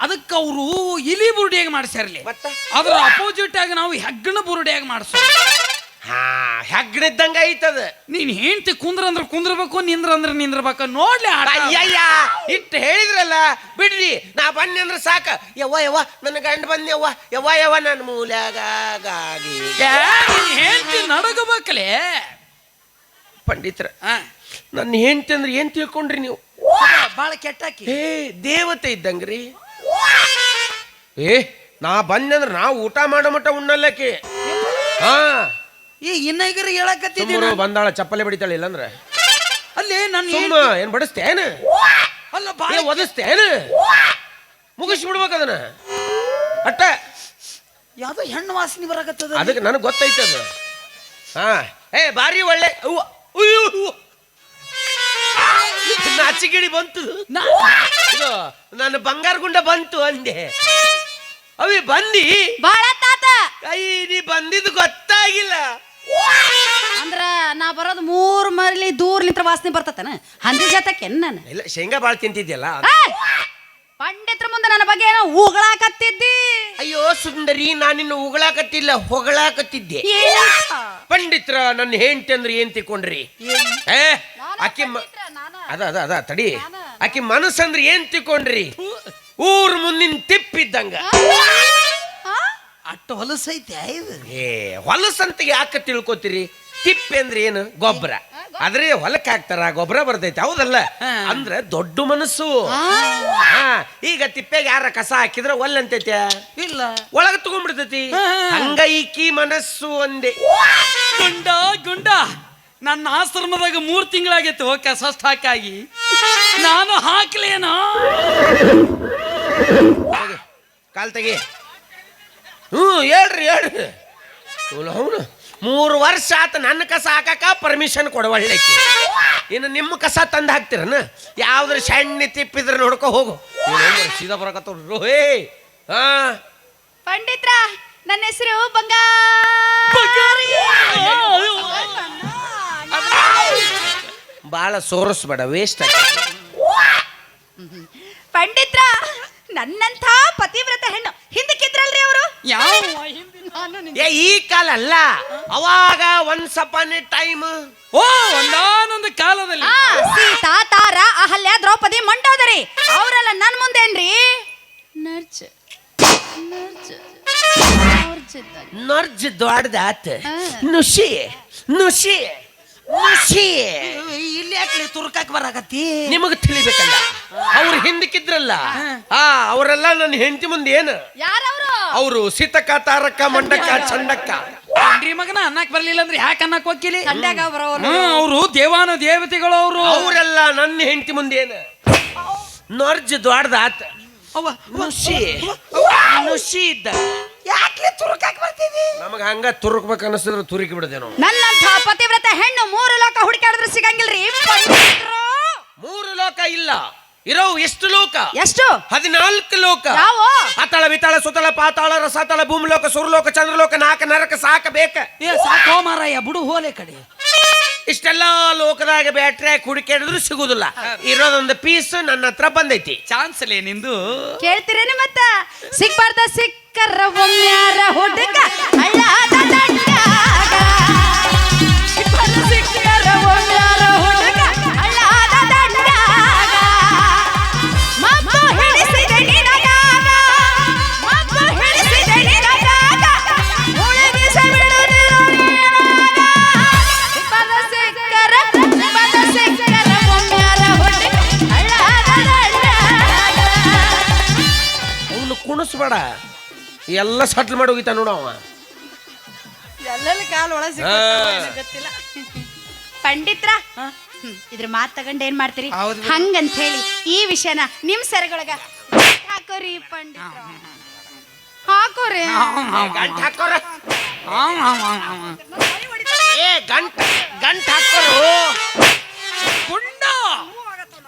ಅದಕ್ಕೆ ಅವರು ಇಲಿ ಬುರುಡಿಯಾಗಿ ಮಾಡಿಸ್ಯಾರಲಿ. ಮತ್ತ? ಅದ್ರ ಅಪೋಸಿಟ್ ಆಗಿ ನಾವು ಹೆಗ್ಗಣ ಬುರುಡಿಯಾಗಿ ಮಾಡ್ಸೋ ಹಾ ಹೆಗ್ಗಡಿದ್ದಂಗ ಐತದ. ನೀನ್ ಹೆಂಡ್ತಿ ಕುಂದ್ರ ಅಂದ್ರೆ ಕುಂದ್ರಬೇಕು ನಿಂದ್ರ ಅಂದ್ರೆ ನಿಂದ್ರಬೇಕು. ನೋಡ್ಲಿ ಆಟ. ಅಯ್ಯಯ್ಯ ಇಟ್ಟು ಹೇಳಿದ್ರಲ್ಲ ಬಿಡ್ರಿ ನಾ ಬನ್ನಿ ಅಂದ್ರೆ ಸಾಕ. ಯವ್ವ ಯವ್ವ ನನ್ನ ಗಂಡ ಬಂದ್ಯವ್ವ ಯವ್ವ ಯವ್ವ ನನ್ನ ಮೂಲ್ಯಾಗಾಗಿ ಏ, ನಿನ್ ಹೆಂಡ್ತಿ ನಡಗಬೇಕಲೇ. ಆ. ನನ್ನ ಹೆಂಡತಿ ಅಂದ್ರೆ ಏನ್ ತಿಳ್ಕೊಂಡ್ರಿ ನೀವು? ಬಾಳ ಕೆಟ್ಟಾಕಿ ಏ ದೇವತೆ ಇದ್ದಂಗ್ರಿ ಏ ನಾ ಬಂದಂದ್ರ ನಾ ಊಟ ಮಾಡೋ ಮಟ್ಟ ಉಣ್ಣಲ್ಲಕ್ಕೆ ಹಾ ಈ ಇನ್ನೈಗರ ಹೇಳಕತ್ತಿದ್ದೀನಿ ಸುಮ್ಮರು ಬಂದಾಳ ಚಪ್ಪಲೆ ಬಡಿತಾಳೆ ಇಲ್ಲಂದ್ರ ಅಲ್ಲಿ ನನ್ನ ಸುಮ್ಮ ಏನ್ ಬಡಿಸ್ತೇನ ಅಲ್ಲ ಬಾಳ ಏ ಒದಸ್ತೇನ ಮುಗಿಸ್ಬಿಡ್ಬೇಕು ಅದನ್ನ ಅಟ್ಟ ಯಾವ್ದೋ ಹೆಣ್ಣು ವಾಸನೆ ಬರಾಕತ್ತದ ಅದಕ್ಕೆ ನನಗೆ ಗೊತ್ತೈತೆ ಅದು ಹಾ ಏ ಬಾರಿ ಒಳ್ಳೆ ಅವ್ವ, ಉಯ್ಯು, ಉವ್ವ. ನಾಚಿಗಿಡಿ ಬಂತು. ಇದು ನನ್ನ ಬಂಗಾರ ಗುಂಡ ಬಂತು ಅಂದೆ. ಅವಿ ಬಂದಿ. ಬಾಳ ತಾತ. ಅಯ್ಯ ನೀ ಬಂದಿದ್ದು ಗೊತ್ತಾಗಿಲ್ಲ. ಅಂದ್ರ ನಾ ಬರೋದು ಮೂರ್ ಮರಲಿ ದೂರ್ ನಿಂತ್ರ ವಾಸನೆ ಬರ್ತತನ? ಹಂದಿ ಜಾತಕ್ಕೆ ನಾನು? ಇಲ್ಲ ಶೇಂಗಾ ಬಾಳ ತಿಂತಿದ್ಯಲ್ಲ ಏಯ್! ಪಂಡಿತ್ರ ಮುಂದೆ ನನ್ನ ಬಗ್ಗೆ ಏನೋ ಉಗಳಾಕತ್ತಿದ್ದಿ? ಅಯ್ಯೋ ಸುಂದರಿ ನಾನಿನ್ನು ಉಗಳಾಕತ್ತಿಲ್ಲ ಹೊಗಳಾಕತ್ತಿದ್ದೆ? ಪಂಡಿತ್ರ ನನ್ನ ಹೆಂಡತಿ ಅಂದ್ರೆ ಏನ್ ತಿಕೊಂಡ್ರಿ ಏ ಅಕ್ಕಿ ಮ- ಅದ ಅದ ಅದ ತಡಿ. ಆಕಿ ಮನಸ್ಸಂದ್ರೆ ಏನ್ ತಿಳ್ಕೊಂಡ್ರಿ? ಊರ್ ಮುಂದಿನ ತಿಪ್ಪಿದ್ದಂಗ. ಆ? ಅಟ್ಟು ಹೊಲಸೈತೆ ಇದು ಏ ಹೊಲಸಂತ ಯಾಕೆ ತಿಳ್ಕೊತೀರಿ? ತಿಪ್ಪೆ ಅಂದ್ರೆ ಏನು? ಗೊಬ್ಬರ. ಆದ್ರೆ ಹೊಲಕ್ಕೆ ಹಾಕ್ತಾರ ಗೊಬ್ಬರ ಬರ್ತೈತಿ ಹೌದಲ್ಲ? ಅಂದ್ರೆ ದೊಡ್ಡ ಮನಸ್ಸು. ಹಾ. ಈಗ ತಿಪ್ಪೆಗೆ ಯಾರ ಕಸ ಹಾಕಿದ್ರೆ ಒಲ್ಲಂತೈತೆ? ಇಲ್ಲ. ಒಳಗೆ ತಗೊಂಡ್ಬಿಡ್ತೈತಿ. ಹಂಗೈಕಿ ಹಂಗ ಈಕಿ ಮನಸ್ಸು ಒಂದೇ. ಗುಂಡ ಗುಂಡ. ನನ್ನ ಆಶ್ರಮದಾಗ ಮೂರು ತಿಂಗಳಾಗಿತ್ತು ಕಸ ಹಾಕಾಗಿ ನಾನು ಹಾಕ್ಲೇನೋ? ಕಾಲ್ ತೆಗಿ. ಹ್ಞೂ ಹೇಳ್ರಿ ಹೇಳ್ರಿ. ಅವನು ಮೂರು ವರ್ಷ ಆತ ನನ್ನ ಕಸ ಹಾಕಾಕ ಪರ್ಮಿಷನ್ ಕೊಡವಳ್ಳೈತಿ ಇನ್ನು ನಿಮ್ಮ ಕಸ ತಂದು ಹಾಕ್ತಿರನ? ಯಾವ್ದ್ರ ಸಣ್ಣ ತಿಪ್ಪಿದ್ರೆ ನೋಡ್ಕೊ ಹೋಗು. ಸೀದಾ ಬರಕತ್ತವ್ರು ರೋಹೇ ಹಾ ಪಂಡಿತ್ರ ನನ್ನ ಹೆಸರು ಬಂಗಾರಿ. ಭಾಳ ಸೋರಿಸ್ಬೇಡ ವೇಸ್ಟ್ ಆಗಿ. ಪಂಡಿತ್ರ ನನ್ನಂಥ ಪತಿವ್ರತ ಹೆಣ್ಣು ಹಿಂದಕ್ಕಿದ್ರಲ್ರಿ ಅವರು? ಯಾವ? ಏ ಈ ಕಾಲ ಅಲ್ಲ. ಅವಾಗ ಒನ್ಸ್ ಅಪಾನ್ ಎ ಟೈಮ್ ಓ ಒಂದಾನೊಂದು ಕಾಲದಲ್ಲಿ. ಸೀತಾ ತಾರ ಅಹಲ್ಯ ದ್ರೌಪದಿ ಮಂಡೋದರಿ ಅವರೆಲ್ಲ ನನ್ ಮುಂದೇನ್ರಿ? ನರ್ಜ್. ನರ್ಜ್. ನರ್ಜ್ ದೊಡ್ಡದಾತ. ನುಷಿ ನುಷಿ. ನುಷಿ ಇಲ್ಲಿ ಯಾಕೆ ತುರ್ಕಾಕ್ ಬರಾಕತ್ತಿ? ನಿಮಗ್ ತಿಳಿಬೇಕಲ್ಲ. ಅವ್ರು ಹಿಂದಕ್ಕಿದ್ರಲ್ಲ. ಆ ಅವರೆಲ್ಲ ನನ್ನ ಹೆಂಡತಿ ಮುಂದೆ ಏನು? ಯಾರು ಅವರು ಸೀತಕ್ಕ ತಾರಕ್ಕ ಮಂಡಕ್ಕ ಚಂಡಕ್ಕ. ಏನ್ರಿ ಮಗನ ಅನ್ನಕ್ ಬರ್ಲಿಲ್ಲ ಅಂದ್ರೆ ಯಾಕೆ ಅನ್ನಕ್ ಹೋಗಿಲಿ ಸಂಡ್ಯಾಗ ಬರೋರು ಅವರು. ದೇವಾನ ದೇವತೆಗಳು ಅವರು. ಅವರೆಲ್ಲ ನನ್ನ ಹೆಂಡತಿ ಮುಂದೆ ಏನು? ನರ್ಜ್ ದೊಡ್ಡದಾತ ಅವ್ವ ನುಷಿ ನುಷಿ ಇದ್ದ. ಯಾಕೆ ತುರ್ಕಾಕ್ ಬರ್ತೀವಿ ನಮಗ ಹಂಗ ತುರುಕ್ಬೇಕು ಅನಿಸಿದ್ರೆ ತುರುಕಿ ನನ್ನ ನನ್ನಂಥ ಪತಿವ್ರತ ಹೆಣ್ಣು ಮೂರು ಲೋಕ ಹುಡುಕಾಡಿದ್ರೆ ಸಿಗಂಗಿಲ್ರಿ. ಮೂರು ಲೋಕ ಇಲ್ಲ. ಇರೋ ಎಷ್ಟು ಲೋಕ? ಎಷ್ಟು? ಹದಿನಾಲ್ಕು ಲೋಕ. ಯಾವ? ಅತಳ ವಿತಾಳ ಸುತಳ ಪಾತಾಳ ರಸತಳ ಭೂಮಿಲೋಕ ಸುರಲೋಕ ಚಂದ್ರಲೋಕ ನಾಕ ನರಕ ಸಾಕ ಬೇಕ. ಏ ಸಾಕೋ ಮಾರಾಯ ಬಿಡು ಹೋಲೆ ಕಡೆ. ಇಷ್ಟೆಲ್ಲ ಲೋಕದಾಗ ಬ್ಯಾಟ್ರಿ ಹುಡುಕಾಡಿದ್ರು ಸಿಗುದಿಲ್ಲ. ಇರೋದೊಂದು ಪೀಸ್ ನನ್ನ ಹತ್ರ ಬಂದೈತಿ. ಚಾನ್ಸ್ ಲೇ ನಿಂದು. ಕೇಳ್ತಿರೇನು ಮತ್ತ? ಸಿಕ್ಬಾರ್ದ ಸಿಕ್ಕರ ಹುಡುಗ ಕುಣಿಸ್ಬೇಡ. ಎಲ್ಲ ಸಟ್ಲ್ ಮಾಡಿ ಹೋಗಿತ್ತ ನೋಡು ಅವ. ಎಲ್ಲೆಲ್ಲಿ ಕಾಲು ಒಳಗೆ ಸಿಕ್ಕತ್ತವ ಗೊತ್ತಿಲ್ಲ. ಪಂಡಿತ್ರ ಹ್ಮ್, ಇದ್ರ ಮಾತ್ ತಗೊಂಡ್ ಏನ್ ಮಾಡ್ತೀರಿ? ಹೌದು. ಬಿಡು. ಹಂಗಂತ ಹೇಳಿ ಈ ವಿಷಯನ ನಿಮ್ ಸರಗಳಗ ಹಾಕೋರಿ ಪಂಡಿತ್ರ. ಹಾಕೋರಿ. ಗಂಟ್ ಹಾಕೋರ. ಆ, ಆ. ಏ ಗಂಟ್ ಗಂಟ್ ಹಾಕೋರು. ಗುಂಡ.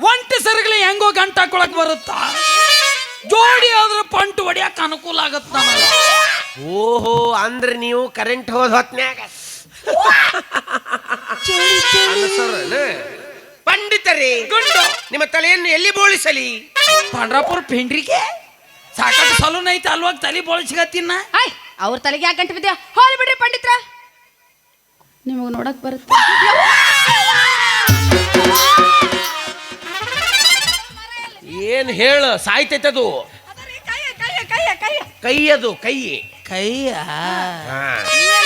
ಒಂಟಿ ಸರಗಲಿ ಹೆಂಗೋ ಗಂಟ ಹಾಕೊಳಕ್ ಬರುತ್ತಾ? ಜೋಡಿ ಆದ್ರೆ ಪಂಟು ಹೊಡಿಯಕ್ ಅನುಕೂಲ ಆಗತ್ತ ಓಹೋ ಅಂದ್ರೆ ನೀವು ಕರೆಂಟ್ ಹೋದ ಹೊತ್ನ್ಯಾಗ? ಪಂಡಿತರೇ ಗುಂಡು. ನಿಮ್ಮ ತಲೆಯನ್ನು ಎಲ್ಲಿ ಬೋಳಿಸಲಿ? ಪಂಡ್ರಾಪುರ ಪೆಂಡ್ರಿಗೆ? ಸಲೂನ್ ಐತೆ ಅಲ್ವಾಗ ತಲೆ ಬೋಳಿಸಿಗತ್ತಿನ ಹಾಯ್ ಅವ್ರ ತಲೆಗೆ ಯಾಕೆ ಗಂಟೆ ಬಿದ್ದೆ ಹೋಲಿ ಬಿಡ್ರಿ ಪಂಡಿತ್ರ. ನಿಮಗೆ ನೋಡಕ್ ಬರುತ್ತೆ. ಏನ್ ಹೇಳು ಸಾಯ್ತೈತದು ಕೈ ಅದು ಕೈ. ಕೈಯ? ಹಾ.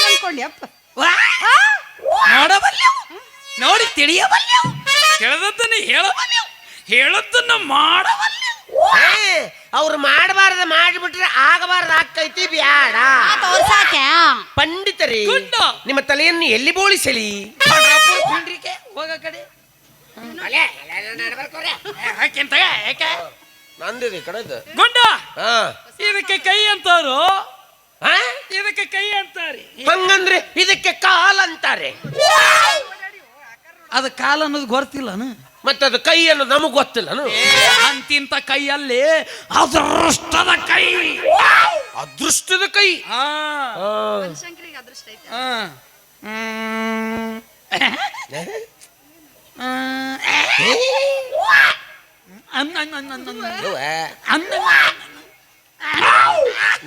ಅನ್ಕೊಂಡಿ ಅಪ್ಪ. ನೋಡಬಲ್ಲೆವು? ನೋಡಿ ತಿಳಿಯಬಲ್ಲೆವು? ತಿಳಿದದ್ದನ್ನ ಹೇಳಬಲ್ಲೆವು? ಹೇಳದ್ದನ್ನ ಮಾಡಬಲ್ಲೆವು? ಏ, ಅವ್ರು ಮಾಡಬಾರ್ದ ಮಾಡಿಬಿಟ್ರೆ ಆಗಬಾರ್ದ ಆಕೈತಿ ಬ್ಯಾಡ. ತೋರ್ಸಾಕೆ ಪಂಡಿತರಿ. ನಿಮ್ಮ ತಲೆಯನ್ನು ಎಲ್ಲಿ ಬೋಳಿಸಲಿ? ಹೋಗ ಕಡೆ. ಯಾಕೆಂತ ಯಾಕೆ ನಂದಿದೆ ಕಡೆದು ಗುಡ್ಡ ಹಾ. ಇದಕ್ಕೆ ಕೈ ಅಂತಾರು ಹಾ? ಇದಕ್ಕೆ ಕೈ ಅಂತಾರೆ. ಹಂಗಂದ್ರೆ ಇದಕ್ಕೆ ಕಾಲ್ ಅಂತಾರೆ. ಅದು ಕಾಲ್ ಅನ್ನೋದು ಗೊತ್ತಿಲ್ಲನು ಅದು ಕೈ ಅನ್ನೋದು ನಮಗ್ ಗೊತ್ತಿಲ್ಲನು ಅಂತಿಂತ ಕೈಯಲ್ಲಿ ಅದೃಷ್ಟದ ಕೈ. ಅದೃಷ್ಟದ ಕೈ. ಆ,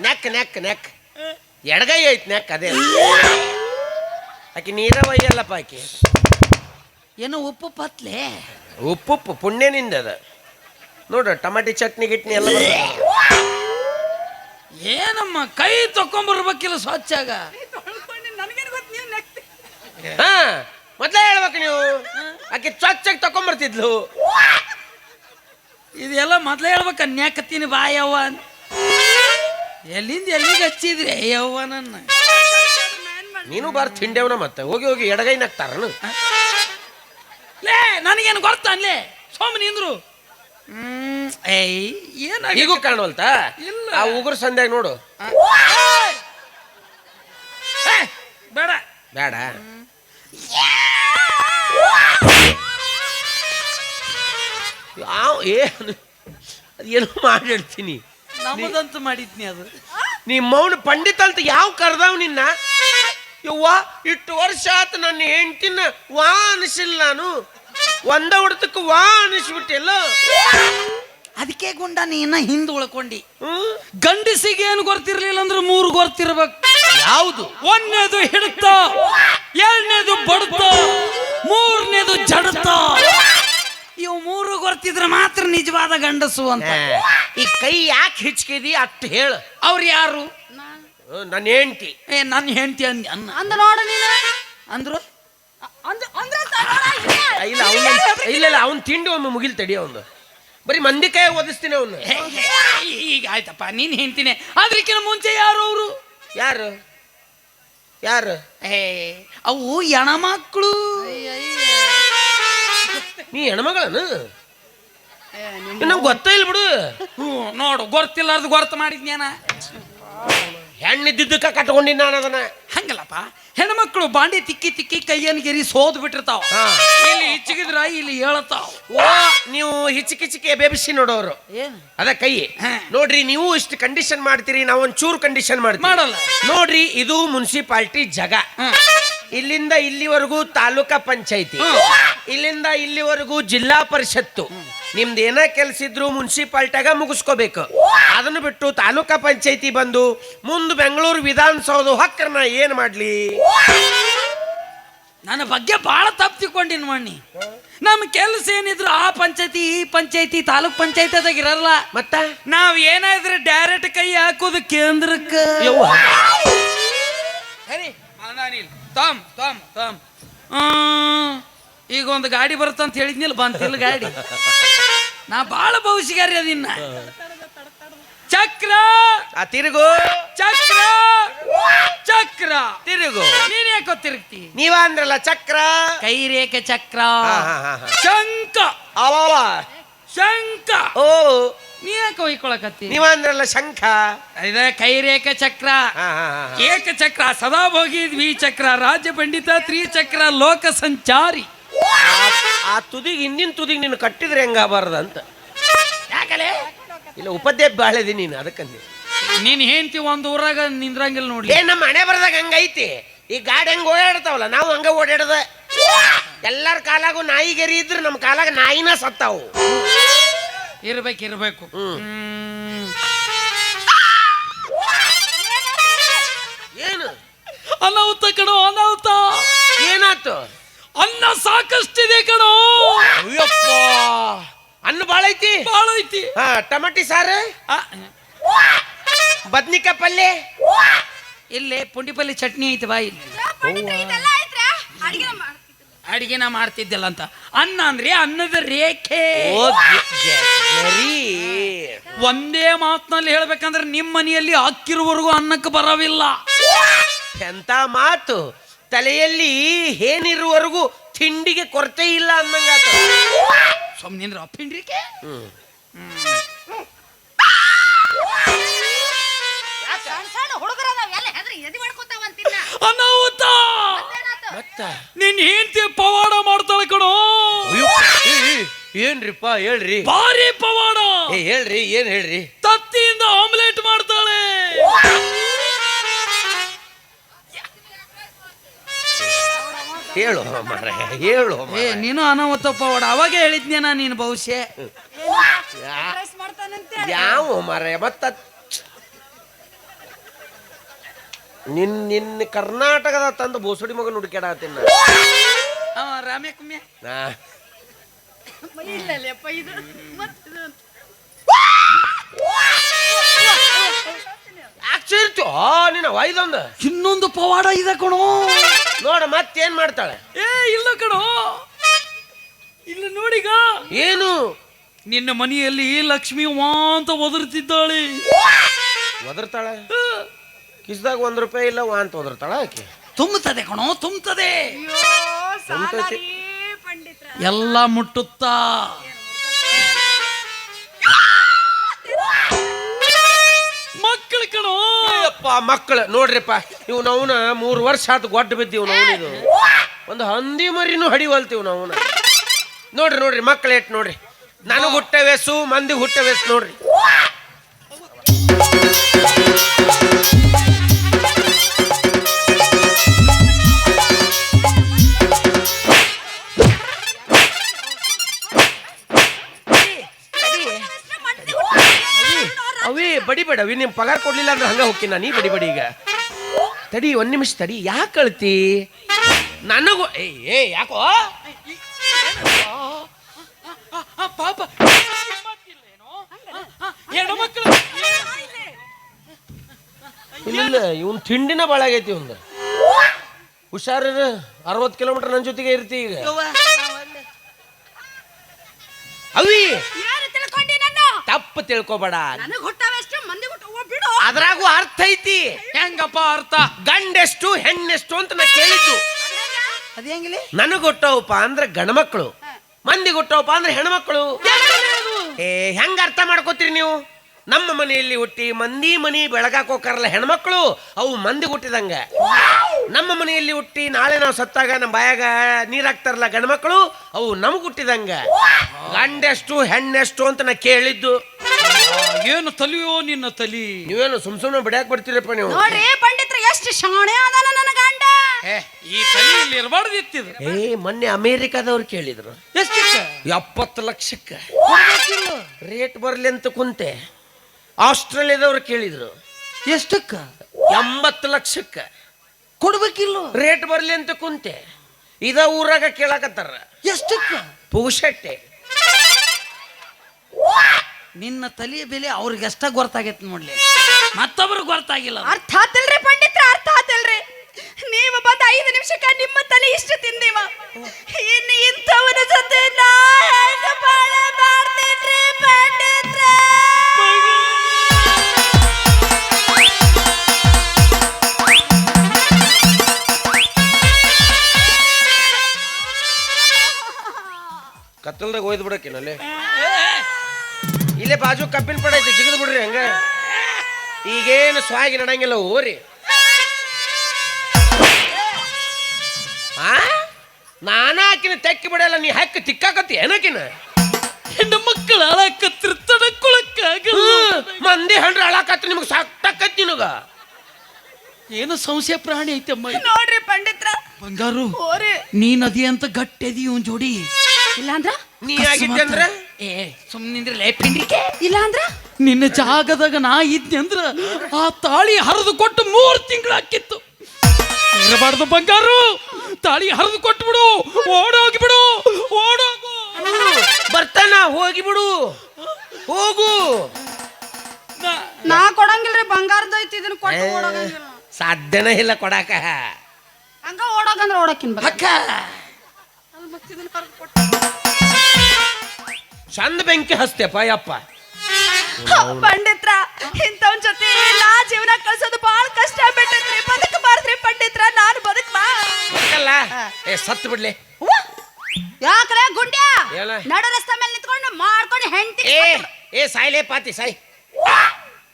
ನೆಕ್ ನೆಕ್ ನೆಕ್ ಎಡಗೈ ಐತ್ ನೆಕ್ ಅದೇ. ಆಕಿ ನೀರ ಒಯ್ಯಲ್ಲಪ್ಪ ಆಕಿ. ಏನು ಉಪ್ಪು ಪತ್ಲೆ. ಉಪ್ಪು ಉಪ್ಪು ಪುಣ್ಯನಿಂದ ಅದ. ನೋಡ್ರ ಟಮಾಟಿ ಚಟ್ನಿ ಗಿಟ್ನಿ ಎಲ್ಲ. ಏನಮ್ಮ ಕೈ ತಕೊಂಬರ್ಬೇಕಿಲ್ಲ ಸ್ವಚ್ಛಾಗ. ಹಾ. ಮೊದ್ಲೇ ಹೇಳ್ಬೇಕು ನೀವು. ಆಕೆ ಚೊಚ್ಚಾಗಿ ತಕೊಂಬರ್ತಿದ್ಲು ಇದೆಲ್ಲ ಮೊದ್ಲೇ ಹೇಳ್ಬೇಕು ನ್ಯಾಕತ್ತೀನಿ ಬಾಯ ಯವ್ವ ಅಂತ. ಎಲ್ಲಿಂದ ಎಲ್ಲಿಗೆ ಹಚ್ಚಿದ್ರಿ ಯವ್ವ ನನ್ನ? ನೀನು ಬಾರ್ ತಿಂಡೆವನ ಮತ್ತೆ. ಹೋಗಿ ಹೋಗಿ ಎಡಗೈ ನಗ್ತಾರನು? ಲೇ ನನಗೇನು ಗೊತ್ತಾನ್ಲೇ ಸೋಮ ನಿಂದ್ರು. ಹ್ಮ್ ಏಯ್ ಏನ ಈಗೂ ಕಾಣುವಲ್ತ? ಇಲ್ಲ. ಆ ಉಗುರು ಸಂಧ್ಯಾಗ ನೋಡು. ಬೇಡ. ಬೇಡ. ಯಾವ ಏನು ಏನು ಮಾಡಿರ್ತೀನಿ. ನಮ್ಮದಂತೂ ಮಾಡಿದ್ನಿ ಅದು. ನೀ ಮೌನ ಪಂಡಿತ ಅಂತ ಯಾವ ಕರ್ದವ್ ನಿನ್ನ? ಯವ್ವ ಇಟ್ಟು ವರ್ಷ ಆತ ನನ್ನ ಹೆಂಡತಿನ ವಾ ಅನಿಸಿಲ್ಲ ನಾನು. ಒಂದ ಹೊಡ್ತಕ್ಕೆ ವಾ ಅನಿಸ್ಬಿಟ್ಟಿಲ್ಲ? ಅದಕ್ಕೆ ಗುಂಡ ನೀನ ಹಿಂದ್ ಉಳ್ಕೊಂಡಿ. ಗಂಡಸಿಗೆ ಏನು ಗೊತ್ತಿರ್ಲಿಲ್ಲ ಅಂದ್ರೆ ಮೂರು ಗೊತ್ತಿರ್ಬೇಕು. ಯಾವುದು? ಒಂದನೇದು ಹಿಡ್ತ ಎರಡನೇದು ಬಡತ ಮೂರನೇದು ಜಡ್ತ. ಇವು ಮೂರು ಗೊತ್ತಿದ್ರೆ ಮಾತ್ರ ನಿಜವಾದ ಗಂಡಸು ಅಂತ. ಈ ಕೈ ಯಾಕೆ ಹಿಚ್ಕಿದಿ ಅಷ್ಟು ಹೇಳು. ಅವ್ರು ಯಾರು? ನನ್ನ ಹೆಂಡತಿ. ಏ ನನ್ನ ಹೆಂಡತಿ ಅಂದ್ ಅಂದ ನೋಡು ನೀನು. ಅಂದ್ರು? ಅಂದ್ರ ಅಂದ್ರ ಅಂತ ನೋಡ, ಇಲ್ಲ. ಇಲ್ಲ ಅವನ ಇಲ್ಲ ಇಲ್ಲ ಅವ್ನು ತಿಂಡಿ ಒಮ್ಮೆ ಮುಗಿಲ್ ತಡಿ ಅವನು. ಬರೀ ಮಂದಿ ಕೈ ಓದಿಸ್ತೀನಿ ಅವನು. ಹೇ, ಹೇ, ಈಗ ಆಯ್ತಪ್ಪ ನೀನ್ ಹೆಂಡ್ತಿನೇ. ಅದಕ್ಕಿಂತ ಮುಂಚೆ ಯಾರು ಅವರು? ಯಾರು? ಯಾರು? ಏ ಅವು ಹೆಣಮಕ್ಳು ನೀ ಹೆಣ್ಮಗಳನು? ಏ, ನಿಮ್ ನಂಗೆ ಗೊತ್ತೇ ಇಲ್ಲ ಬಿಡು. ಹ್ಞೂ ನೋಡು ಗೊರ್ತಿಲ್ಲಾರ್ದು ಗೊರ್ತು ಮಾಡಿದ್ನೇನ? ಹೆಣ್ಣಿದ್ದಕ್ಕ ಕಟ್ಕೊಂಡಿ ನಾನು ಅದನ್ನ. ಹಂಗಲ್ಲಪ್ಪ ಹೆಣ್ಮಕ್ಳು ಬಾಂಡಿ ತಿಕ್ಕಿ ತಿಕ್ಕಿ ಕೈಯನ್ನು ಗೆರಿ ಸೋದ್ ಬಿಟ್ಟಿರ್ತಾವ. ಹಾ. ಇಲ್ಲಿ ಹಿಚ್ಚಿಗಿದ್ರ ಇಲ್ಲಿ ಹೇಳತಾವ ಓ ನೀವು ಹಿಚ್ಕಿಚಿಕೆ ಬೇಬಿಸಿ ನೋಡೋರು ಅದ ಕೈ. ಹಾ. ನೋಡ್ರಿ ನೀವು ಇಷ್ಟು ಕಂಡೀಷನ್ ಮಾಡ್ತೀರಿ ನಾವು ಒಂಚೂರು ಕಂಡೀಷನ್ ಮಾಡ್ತೀವಿ. ಮಾಡಲ್ಲ. ನೋಡ್ರಿ ಇದು ಮುನ್ಸಿಪಾಲ್ಟಿ ಜಾಗ. ಹ್ಮ್. ಇಲ್ಲಿಂದ ಇಲ್ಲಿವರೆಗೂ ತಾಲೂಕಾ ಪಂಚಾಯತಿ. ಇಲ್ಲಿಂದ ಇಲ್ಲಿವರೆಗೂ ಜಿಲ್ಲಾ ಪರಿಷತ್ತು. ನಿಮ್ದು ಏನ ಕೆಲಸ ಇದ್ರು ಮುನ್ಸಿಪಾಲ್ಟಿಯಾಗ ಮುಗಿಸ್ಕೋಬೇಕು. ಅದನ್ನು ಬಿಟ್ಟು ತಾಲೂಕಾ ಪಂಚಾಯತಿ ಬಂದು ಮುಂದೆ ಬೆಂಗಳೂರು ವಿಧಾನಸೌಧ ಹೊಕ್ಕರ್ ನಾ ಏನ್ ಮಾಡ್ಲಿ? ನನ್ನ ಬಗ್ಗೆ ಬಹಳ ತಪ್ಪು ತಿಳ್ಕೊಂಡಿನ ಮಣ್ಣಿ. ನಮ್ಮ ಕೆಲಸ ಏನಿದ್ರು ಆ ಪಂಚಾಯತಿ ಈ ಪಂಚಾಯತಿ ತಾಲೂಕ್ ಪಂಚಾಯತಿದಾಗ ಇರಲ್ಲ. ಮತ್ತ? ನಾವ್ ಏನಾದ್ರೆ ಡೈರೆಕ್ಟ್ ಕೈ ಹಾಕೋದು ಕೇಂದ್ರಕ್ಕೆ. ತಮ್ ತಮ್ ತಮ್. ಈಗ ಒಂದು ಗಾಡಿ ಬರುತ್ತಂತ ಹೇಳಿದ್ನಿಲ್ಲ ಬಂತಿಲ್ಲ ಗಾಡಿ. ನಾ ಬಾಳ ಭವಿಷ್ಯಗಾರಿ ಅದಿನ್ನ ಚಕ್ರ! ಆ ತಿರುಗು. ಚಕ್ರ! ಚಕ್ರ! ತಿರುಗು. ನೀನ್ ಯಾಕೋ ತಿರುಗ್ತಿ? ನೀವ ಅಂದ್ರಲ್ಲ ಚಕ್ರ. ಕೈ ರೇಖೆ ಚಕ್ರ. ಹಾ, ಹಾ, ಹಾ, ಹಾ. ಶಂಕ ಅವ ಶಂಕ ಓ ನೀ ಯಾಕೆ ಒಯ್ಕೊಳಕತ್ತಿ ನೀವ ಅಂದ್ರಲ್ಲ ಶಂಖ ಇದ ಕೈ ರೇಖೆ ಚಕ್ರ ಹಾ, ಹಾ, ಸದಾ ಚಕ್ರ ದ್ವಿಚಕ್ರ ರಾಜ್ಯ ಪಂಡಿತ ತ್ರಿಚಕ್ರ ಲೋಕ ಸಂಚಾರಿ ಆ- ತುದಿಗೆ ಹಿಂದಿನ ತುದಿಗೆ ನೀನು ಕಟ್ಟಿದ್ರೆ ಹೆಂಗಾಗಬಾರ್ದು ಅಂತ. ಯಾಕಲೆ? ಇಲ್ಲ ಉಪದ್ಯ ಬಾಳೆದಿ ನೀನು ಅದಕ್ಕಂದೆ ನೀನ್ ಹೆಂಡ್ತಿ ಒಂದ್ ಊರಾಗ ನಿಂದ್ರಂಗಿಲ್ಲ ನೋಡ್ಲಿ. ಏ ನಮ್ಮ ಮನೆ ಬರ್ದಾಗ ಹಂಗೈತಿ. ಈ ಗಾಡಿ ಹಂಗ ಓಡಾಡ್ತಾವಲ್ಲ ನಾವು ಹಂಗ ಓಡಾಡದ. ಎಲ್ಲರ ಕಾಲಾಗೂ ನಾಯಿ ಗೆರಿ ಇದ್ರೆ ನಮ್ಮ ಕಾಲಾಗ ನಾಯಿನ ಸತ್ತಾವು. ಇರ್ಬೇಕು ಇರಬೇಕು. ಏನು? ಅನಾಹುತ ಕಣ ಅನಾಹುತ. ಏನಾಯ್ತು? ಅನ್ನ ಸಾಕಷ್ಟಿದೆ ಕಣ. ಅಯ್ಯಪ್ಪ. ಅನ್ನ ಬಾಳ ಐತಿ? ಬಾಳ ಐತಿ. ಟಮಾಟಿ ಸಾರು? ಬದ್ನಿಕಾಯಿ ಪಲ್ಯ ಇಲ್ಲಿ ಪುಂಡಿ ಪಲ್ಲೆ ಚಟ್ನಿ ಐತಿ ಬಾ ಇಲ್ಲಿ ಅಡಿಗೆನ ಮಾಡ್ತಿದ್ದಿಲ್ಲ ಅಂತ. ಅನ್ನ ಅಂದ್ರೆ ಅನ್ನದ ರೇಖೆ. ಓ ಗೆ- ಗೆ- ಗರಿ. ಒಂದೇ ಮಾತಿನಲ್ಲಿ ಹೇಳ್ಬೇಕಂದ್ರೆ ನಿಮ್ಮ ಮನೆಯಲ್ಲಿ ಅಕ್ಕಿರುವವರೆಗೂ ಅನ್ನಕ್ಕೆ ಬರವಿಲ್ಲ. ಎಂತ ಮಾತು? ತಲೆಯಲ್ಲಿ ಏನಿರುವವರೆಗೂ ತಿಂಡಿಗೆ ಕೊರತೆ ಇಲ್ಲ ಅನ್ನಂಗಾತ ಸುಮ್ಮನಿಂದ್ರ ಅಪ್ಪಿಂಡ್ರಿಕೆ ಹ್ಮ್. ಸಣ್ಣ ಸಣ್ಣ ಹುಡುಗರು ಎಲ್ಲ ಹೆದ್ರಿ ಎದಿ? ಮತ್ತ? ನಿನ್ ಹೆಂಡತಿ ಪವಾಡ ಮಾಡ್ತಾಳೆ ಕಣೋ. ಅಯ್ಯೋ, ಏ, ಏ, ಏನ್ರಿಪ್ಪ ಹೇಳ್ರಿ. ಭಾರಿ ಪವಾಡ. ಏ ಹೇಳ್ರಿ ಏನ್ ಹೇಳ್ರಿ? ತತ್ತಿಯಿಂದ ಆಮ್ಲೆಟ್ ಮಾಡ್ತಾಳೆ. ಹೇಳು ಮಾರ ಹೇಳು ಏ ನೀನು ಅನಾಹುತ ಪವಾಡ. ಅವಾಗ ಹೇಳಿದ್ನೇನಾ ನೀನು ಬಹುಶಃ ಯಾವ ಮಾರ ಮತ್ತ ನಿನ್ ನಿನ್ನ ಕರ್ನಾಟಕದ ತಂದು ಬೋಸಡಿ ಮಗನ ಹುಡುಕ್ಯಾಡತ್ತೀನಿ ಅವ ರಾಮ್ಯ ಕುಮ್ಯ? ನಾ. ಇಲ್ಲಲ್ಲಪ್ಪ ಇದು ಮತ್ತಿದು ನಿನ್ನ ವೈದೊಂದು. ಇನ್ನೊಂದು ಪವಾಡ ಇದೆ ಕಣೋ. ನೋಡ ಮತ್ತೇನ್ ಮಾಡ್ತಾಳೆ? ಏ ಇಲ್ಲ ಕಣೋ. ಇಲ್ಲ ನೋಡಿಗ. ಏನು? ನಿನ್ನ ಮನೆಯಲ್ಲಿ ಲಕ್ಷ್ಮಿ ವಾ ಅಂತ ಒದರ್ತಿದ್ದಾಳೆ. ಒದರ್ತಾಳೆ? ಕಿಸ್ದಾಗ ಒಂದ್ ರೂಪಾಯಿ ಇಲ್ಲ ವಾ ಅಂತ ಆಕೆ. ತುಂಬುತ್ತದೆ ಕಣೋ ತುಂಬುತ್ತದೆ. ಅಯ್ಯೋ ಸಾಲಾರಿ ಪಂಡಿತ್ರ. ಎಲ್ಲ ಮುಟ್ಟುತ್ತಾ. ಮಕ್ಕಳು ಕಣೋ. ಅಪ್ಪ ಮಕ್ಕಳು ನೋಡ್ರಿಪ್ಪ ಇವ್ ನವನ ಮೂರು ವರ್ಷ ಆತು ಗೊಡ್ಡ ಬಿದ್ದೀವ್ ಇದು. ಒಂದು ಹಂದಿ ಮರಿನೂ ಹಡಿವಲ್ತಿವ್ ನವನ ನೋಡ್ರಿ ನೋಡ್ರಿ ಮಕ್ಕಳು ಎಟ್ ನೋಡ್ರಿ. ನನಗೆ ಹುಟ್ಟವೆಸು ಮಂದಿ ಹುಟ್ಟವೆಸು ನೋಡ್ರಿ. ಅವೇ, ಬಡಿ ಬೇಡ. ಅವಿ, ನಿಮ್ ಪಗಾರ ಕೊಡ್ಲಿಲ್ಲ ಅಂದ್ರೆ ಹಂಗ ಹೋಗ್ತೀನಿ ನೀ ಬಡಿ ಬಡಿ ಈಗ. ತಡಿ, ಒಂದ್ ನಿಮಿಷ ತಡಿ. ಯಾಕೆ ಕಳ್ತಿ? ನನಗೂ ಏ ಏ, ಯಾಕೋ? ಪಾಪ. ಹೆಣ್ಮಕ್ಳು ಇಲ್ಲ ಇವನ್ ತಿಂಡಿನ ಭಾಳ ಆಗೈತಿ ಇವಂದ ಹುಷಾರ ಅರವತ್ತು ಕಿಲೋಮೀಟರ್ ನನ್ನ ಜೊತೆಗೆ ಇರ್ತಿ ಈಗ. ಅವಿ! ಯಾರು ತಿಳ್ಕೊಂಡಿ ನನ್ನ? ತಪ್ಪು ತಿಳ್ಕೊಬೇಡ. ಮಂದಿ ಅದ್ರಾಗೂ ಅರ್ಥ ಐತಿ. ಹೆಂಗಪ್ಪ ಅರ್ಥ? ಗಂಡೆಷ್ಟು ಹೆಣ್ಣೆಷ್ಟು ಅಂತ ನಾ ಕೇಳಿದ್ದು. ನನಗೆ ಹುಟ್ಟವಪ್ಪ ಅಂದ್ರೆ ಗಂಡ್ಮಕ್ಳು ಮಂದಿಗೆ ಹುಟ್ಟವಪ್ಪ ಅಂದ್ರೆ ಹೆಣ್ಮಕ್ಳು ಏ ಹೆಂಗ ಅರ್ಥ ಮಾಡ್ಕೋತೀರಿ ನೀವು? ನಮ್ಮ ಮನೆಯಲ್ಲಿ ಹುಟ್ಟಿ ಮಂದಿ ಮನಿ ಬೆಳಗಾಕ್ ಹೋಗ್ಕಾರಲ್ಲ ಹೆಣ್ಮಕ್ಳು? ಅವು ಮಂದಿ ಹುಟ್ಟಿದಂಗ. ನಮ್ಮ ಮನೆಯಲ್ಲಿ ಹುಟ್ಟಿ ನಾಳೆ ನಾವು ಸತ್ತಾಗ ನಮ್ಮ ಬಾಯಾಗ ನೀರ್ ಹಾಕ್ತಾರಲ್ಲ ಗಂಡ್ಮಕ್ಳು? ಅವು ನಮ್ಗೆ ಹುಟ್ಟಿದಂಗ. ಗಂಡೆಷ್ಟು ಹೆಣ್ಣೆಷ್ಟು ಅಂತ ನಾ ಕೇಳಿದ್ದು. ಏನು ತಲಿಯೋ ನಿನ್ನ ತಲಿ? ನೀವೇನು ಸುಮ್ ಸುಮ್ಮನೆ ಬಿಡ್ಯಾಕ್ ಬರ್ತೀರಪ್ಪ ನೀವು? ನೋಡ್ರಿ ಪಂಡಿತ್ರ ಎಷ್ಟು ಶಾಣೆ ಅದಾನ ನನ್ನ ಗಂಡ. ಏ ಈ ತಲಿ ಇಲ್ಲಿ ಇರಬಾರ್ದು ಇತ್ತಿದ್ರು ಏ ಮೊನ್ನೆ ಅಮೇರಿಕಾದವ್ರು ಕೇಳಿದ್ರು. ಎಷ್ಟು ಎಪ್ಪತ್ತು ಲಕ್ಷಕ್ಕೆ. ರೇಟ್ ಬರ್ಲಿ ಅಂತ ಕುಂತೆ. ಆಸ್ಟ್ರೇಲಿಯಾದವ್ರು ಕೇಳಿದ್ರು. ಎಷ್ಟಕ್ಕ? ಎಂಬತ್ತು ಲಕ್ಷಕ್ಕೆ. ಕೊಡ್ಬೇಕಿಲ್ಲ? ರೇಟ್ ಬರಲಿ ಅಂತ ಕುಂತೆ. ಇದ ಊರಾಗ ಕೇಳಾಕತ್ತಾರ. ಎಷ್ಟಕ್ಕ? ಪುಗುಶೆಟ್ಟೆ. ನಿನ್ನ ತಲೆಯ ಬೆಲೆ ಅವ್ರಿಗೆ ಎಷ್ಟ ಗೊತ್ತಾಗೈತೆ ನೋಡ್ಲಿ. ಮತ್ತೊಬ್ರು ಗೊತ್ತಾಗಿಲ್ಲ. ಅರ್ಥ ಆತಲ್ರಿ ಪಂಡಿತ್ರ ಅರ್ಥ ಆತಲ್ರಿ. ನೀವು ಬಂದ ಐದು ನಿಮಿಷಕ್ಕ ನಿಮ್ಮ ತಲೆ ಇಷ್ಟು ತಿಂದೀವ. ಇನ್ನು ಇಂಥವನ ಜೊತೆ ನಾ ಒಯ್ದು ಬಿಡಕ್ಕೇನಲ್ಲಿ ಇಲ್ಲೇ ಬಾಜು ಕಬ್ಬಿನ ಪಡ ಐತಿ ಜಿಗಿದು ಬಿಡ್ರಿ ಹಂಗ. ಈಗೇನು ಸ್ವಾಗಿ ನಡಂಗಿಲ್ಲ ಓರಿ ಆ? ನಾನ ಆಕಿನ ತೆಕ್ಕಿ ಬಿಡಲ್ಲ ನೀ ಹಕ್ಕ ತಿಕ್ಕಾಕತ್ತಿ ಏನಕಿನ ಹೆಣ್ಣು ಮಕ್ಕಳ ಅಳಕತ್ರ ತಡಕೊಳಕ್ಕಾಗಲ್ಲ. ಮಂದಿ ಹಂಡ್ರ ಅಳಕತ್ತ ನಿಮಗೆ ಸಾಕ್ತಕ್ಕತ್ತಿ ನಿನಗ. ಏನು ಸಂಶಯ ಪ್ರಾಣಿ ಐತಮ್ಮ ಅಮ್ಮ? ನೋಡ್ರಿ ಪಂಡಿತ್ರ. ಬಂಗಾರು ಓರಿ ನೀನ್ ಅದಿ ಅಂತ ಗಟ್ಟೆದಿ ಇವನ್ ಜೋಡಿ. ಇಲ್ಲ ಅಂದ್ರ ನೀ ಆಗಿದ್ದೆ ಅಂದ್ರ? ಏ ಸುಮ್ಮನಿಂದ್ರೆ ಪಿಂಡ್ರಿಕೆ? ಇಲ್ಲ ಅಂದ್ರ? ನಿನ್ನ ಜಾಗದಾಗ ನಾ ಇದ್ದೆ ಅಂದ್ರ ಆ ತಾಳಿ ಹರಿದು ಕೊಟ್ಟು ಮೂರು ತಿಂಗಳು ಹಾಕಿತ್ತು. ಇರಬಾರ್ದು ಬಂಗಾರು. ತಾಳಿ ಹರಿದು ಕೊಟ್ಟು ಬಿಡು. ಓಡೋಗಿ ಬಿಡು. ಓಡೋಗು. ಬರ್ತಾನ ಹೋಗಿ ಬಿಡು. ಹೋಗು. ನಾ- ಕೊಡಂಗಿಲ್ರಿ ಬಂಗಾರದ ಐತಿ ಇದನ್ನ ಕೊಟ್ಟು ಓಡೋಗಂಗಿಲ್ಲ. ಸಾಧ್ಯನೇ ಇಲ್ಲ ಕೊಡಾಕ. ಹಂಗ ಓಡೋಗಂದ್ರ ಓಡಕಿನ್ ಅಕ್ಕ. ಚಂದ ಬೆಂಕಿ ಹಸ್ತೇಪ ಯಪ್ಪ. ಪಂಡಿತ್ರ ಇಂಥವನ್ ಜೊತೆ ನಾ ಜೀವನ ಕಳ್ಸೋದು ಬಹಳ ಕಷ್ಟ ಆಗ್ಬಿಟ್ಟೈತ್ರಿ ಬದುಕಬಾರ್ದ್ರಿ ಪಂಡಿತ್ರ ನಾನು ಬದುಕ್ಬಾ ಬದುಕಲ್ಲ ಏ ಸತ್ತು ಬಿಡ್ಲಿ. ಯಾಕ್ರೆ ಗುಂಡ್ಯಾ? ಏನ? ನಡು ರಸ್ತೆ ಮೇಲೆ ನಿಂತ್ಕೊಂಡು ಮಾಡ್ಕೊಂಡು ಹೆಂಡತಿ ಏ ಏ ಸಾಯ್ಲೇ ಪಾತಿ ಸಾಯ್.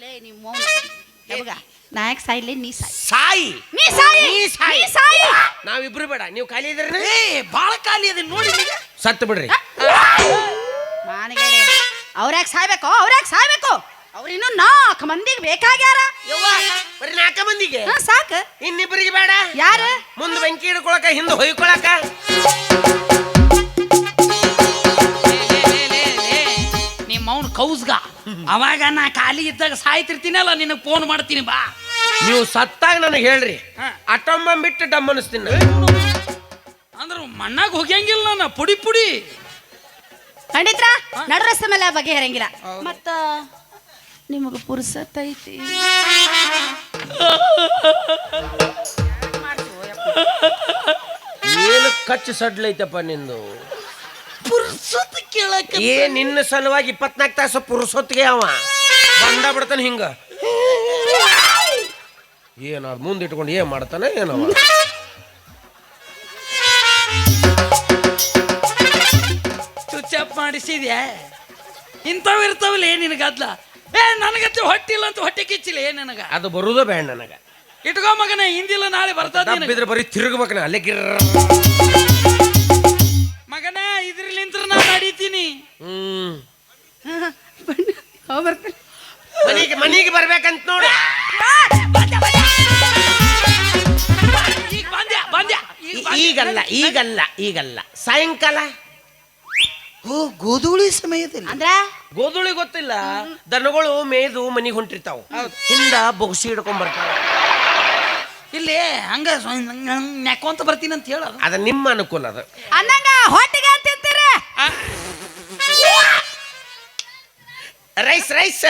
ಲೇ ನಿಮ್ಮ ಮೌನ. ನಾಯಕ್ ಸಾಯ್ಲಿ? ನೀ ಸಾಯ್. ಸಾಯಿ. ನೀ ಸಾಯಿ. ನೀ ಸಾಯಿ. ನೀ ಸಾಯಿ. ನಾವಿಬ್ರು ಬೇಡ. ನೀವು ಖಾಲಿ ಇದ್ರಿ ಏ ಬಾಳ ಖಾಲಿ ಅದ ನೋಡಿ ಸತ್ತು ಬಿಡ್ರಿ. ಮಾನಗೇಡಿ ಅವ್ರ್ಯಾಕೆ ಸಾಯ್ಬೇಕು ಅವ್ರ್ಯಾಕೆ ಸಾಯ್ಬೇಕು? ಅವ್ರ ಇನ್ನು ನಾಲ್ಕು ಮಂದಿಗೆ ಬೇಕಾಗ್ಯಾರ. ಯವ್ವ ಬರೀ ನಾಲ್ಕು ಮಂದಿಗೆ? ಹಾ ಸಾಕು. ಇನ್ನಿಬ್ಬರಿಗೆ ಬೇಡ? ಯಾರು? ಮುಂದೆ ಬೆಂಕಿ ಹಿಡ್ಕೊಳಕ ಹಿಂದೆ ಹೊಯ್ಕೊಳಕ. ನಿಮ್ಮ ಅವ್ನ ಕೌಸ್ಗ. ಅವಾಗ ನಾ ಖಾಲಿ ಇದ್ದಾಗ ಸಾಯ್ತಿರ್ತೀನಲ್ಲ ನಿನಗೆ ಫೋನ್ ಮಾಡ್ತೀನಿ ಬಾ. ನೀವು ಸತ್ತಾಗ ನನಗೆ ಹೇಳ್ರಿ. ಹಾ. ಅಟೊಂಬ ಬಿಟ್ಟು ಡಮ್ ಅನಿಸ್ತೀನಿ ಅಂದ್ರೆ ಮಣ್ಣಾಗ ಹೋಗ್ಯಂಗಿಲ್ಲ ನಾನು ಪುಡಿ ಪುಡಿ. ಖಂಡಿತ್ರ ನಡು ರಸ್ತೆ ಮೇಲೆ ಬಗೆಹರಂಗಿಲ್ಲ ಮತ್ತ ನಿಮಗೆ ಪುರ್ಸತ್ ಐತಿ. ಏನು ಕಚ್ಚು ಸಡ್ಲೈತಪ್ಪ ನಿಂದು? ಪುರ್ಸತ್ ಕೇಳಕ್ಕೆ ಏ ನಿನ್ನ ಸಲುವಾಗಿ ಇಪ್ಪತ್ನಾಲ್ಕು ತಾಸು ಪುರುಸೊತ್ತಿಗೆ ಅವ. ಬಂದ ಬಿಡ್ತಾನೆ ಹಿಂಗ. ಏನಾದ್ರು ಮುಂದಿಟ್ಕೊಂಡು ಮುಂದೆ ಇಟ್ಕೊಂಡು ಏನ್ ಮಾಡ್ತಾನೆ ಏನವ? ಮಾಡಿಸಿದ್ಯಾ? ಇಂಥವು ಇರ್ತಾವಲ್ಲ ಏ ನಿನಗದ್ಲ ಏ ನನಗತ್ತೆ ಹೊಟ್ಟಿಲ್ಲ ಅಂತ ಹೊಟ್ಟೆ ಕಿಚ್ಚಿಲ್ಲ ಏ ನನಗ? ಅದು ಬರುದ ಬೇಡ ನನಗ. ಇಟ್ಕೋ ಮಗನ ಹಿಂದಿಲ್ಲ ನಾಳೆ ಬರ್ತದ ಬಿದ್ರೆ ಬರೀ ತಿರುಗಬೇಕನ ಅಲ್ಲೇ ಗಿರ್ರ. ಮಗನ ಇದ್ರಲಿಂತ್ರ ನಾನು ನಡೀತೀನಿ. ಹ್ಮ್. ಬರ್ತೀನಿ ಮನೆಗೆ ಮನೆಗೆ ಬರ್ಬೇಕಂತ ನೋಡಿ. ಈಗ ಬಂದ್ಯಾ ಬಂದ್ಯಾ? ಈಗ ಬಂದ್ಯಾ. ಈಗಲ್ಲ ಈಗಲ್ಲ ಈಗಲ್ಲ. ಸಾಯಂಕಾಲ? ಓ ಗೋಧೂಳಿ ಸಮಯದಲ್ಲಿ. ಅಂದ್ರ? ಗೋಧುಳಿ ಗೊತ್ತಿಲ್ಲ. ದನಗಳು ಮೇದು ಮನಿಗೆ ಹೊಂಟಿರ್ತಾವ. ಹಿಂದ. ಬೊಗಸಿ ಹಿಡ್ಕೊಂಡ್ ಬರ್ತಾವ ಇಲ್ಲಿ ಹಂಗ ನೆಕ್ಕೊಂತ ಬರ್ತೀನಿ ಅಂತ ಹೇಳ ಅದ ನಿಮ್ಮ ಅನುಕೂಲ ಅದು. ಅನ್ನಂಗ ಹೊಟ್ಟಿಗೆ ಅಂತಿರ್ತೀರ ರೈಸ್ ರೈಸ್.